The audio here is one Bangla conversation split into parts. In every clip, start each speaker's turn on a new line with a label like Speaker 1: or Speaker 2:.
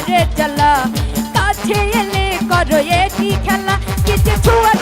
Speaker 1: ঘরে চালা কাছে এলে করো একই খেলা কিছু ছোঁয়া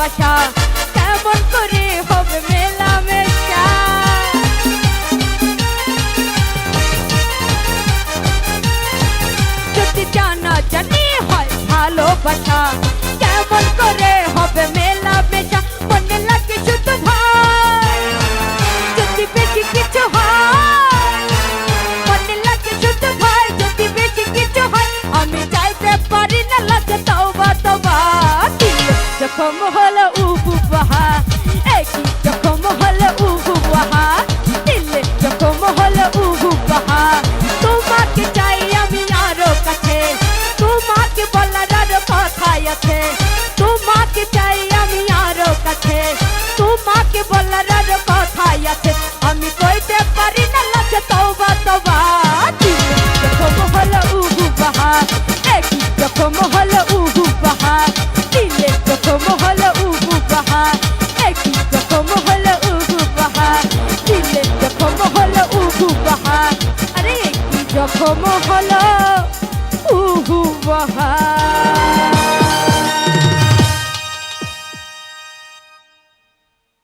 Speaker 1: ভালোবাসা, কেমন করে হবে মেলামেশা যদি জানা জানি হয় ভালোবাসা, কেমন করে হবে মেলামেশা মনে লাগে শুধু ভাই, যদি বেশি কিছু হয়, মনে লাগে শুধু ভাই, যদি বেশি কিছু হয়, আমি চাইতে পারি না লাগে তবা তবা 怎么会？প্রথম হলো উহু মহা